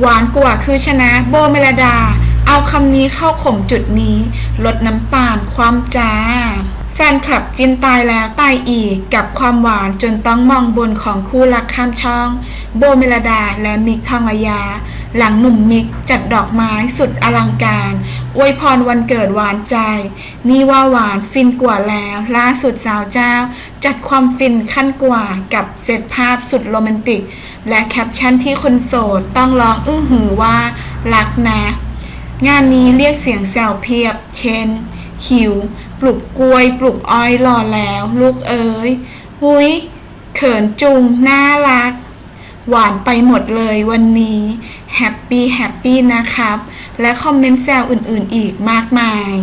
หวานกว่าคือชนะ โบเมลดา เอาคำนี้เข้าข่มจุดนี้ ลดน้ำตาลความจ้า แฟนคลับจินตายแล้วตายอีกกับความหวานจนต้องมองบนของคู่รักข้ามช่อง โบเมลดาและมิกทองระยา หลังหนุ่มมิกจัดดอกไม้สุดอลังการอวยพรวันเกิดหวานใจ นี่ว่าหวานฟินกว่าแล้ว ล่าสุดสาวเจ้า จัดความฟินขั้นกว่ากับเซตภาพสุดโรแมนติก และแคปชั่นที่คนโสดต้องร้องอื้อหือว่ารักนะ งานนี้เรียกเสียงแซวเพียบ เช่น หิว ปลุกกล้วย ปลุกอ้อยรอแล้ว ลูกเอ๋ยหุยเขินจุง น่ารัก หวานไปหมดเลยวันนี้แฮปปี้แฮปปี้นะครับ และคอมเมนต์แซวอื่นๆอีกมากมาย